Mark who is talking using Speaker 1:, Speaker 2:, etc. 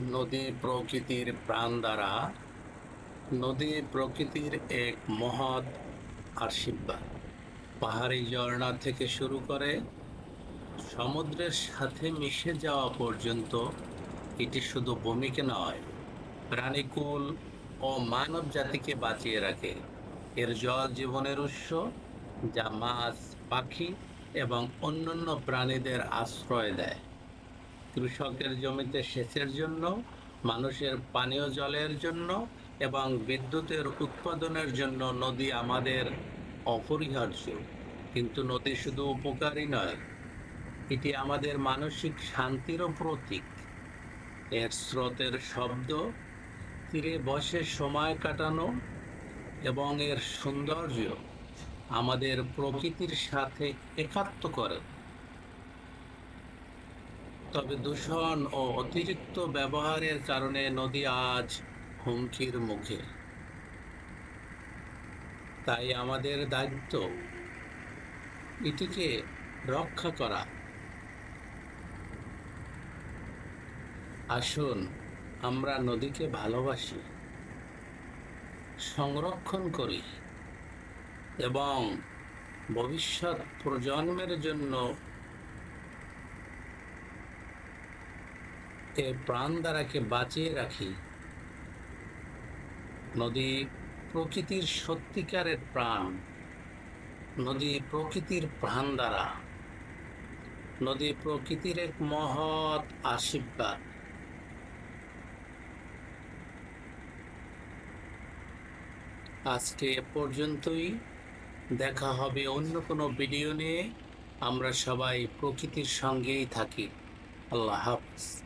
Speaker 1: নদী প্রকৃতির প্রাণ দ্বারা, নদী প্রকৃতির এক মহৎ আশীর্বাদ। পাহাড়ি ঝর্ণা থেকে শুরু করে সমুদ্রের সাথে মিশে যাওয়া পর্যন্ত এটি শুধু ভূমিকে নয়, প্রাণীকুল ও মানব জাতিকে বাঁচিয়ে রাখে। এর জল জীবনের উৎস, যা মাছ, পাখি এবং অন্যান্য প্রাণীদের আশ্রয় দেয়। কৃষকের জমিতে সেচের জন্য, মানুষের পানীয় জলের জন্য এবং বিদ্যুতের উৎপাদনের জন্য নদী আমাদের অপরিহার্য। কিন্তু নদী শুধু উপকারী নয়, এটি আমাদের মানসিক শান্তিরও প্রতীক। এর স্রোতের শব্দ, তীরে বসে সময় কাটানো এবং এর সৌন্দর্য আমাদের প্রকৃতির সাথে একাত্ম করে। তবে দূষণ ও অতিরিক্ত ব্যবহারের কারণে নদী আজ হুমকির মুখে। তাই আমাদের দায়িত্ব এটিকে রক্ষা করা। আসুন, আমরা নদীকে ভালোবাসি, সংরক্ষণ করি এবং ভবিষ্যৎ প্রজন্মের জন্য এ প্রাণ দ্বারাকে বাঁচিয়ে রাখি? নদী প্রকৃতির সত্যিকারের প্রাণ। নদী প্রকৃতির প্রাণ দ্বারা। নদী প্রকৃতির এক মহৎ আশীর্বাদ। আজকে পর্যন্তই। দেখা হবে অন্য কোনো ভিডিও নিয়ে। আমরা সবাই প্রকৃতির সঙ্গেই থাকি। আল্লাহ হাফিজ।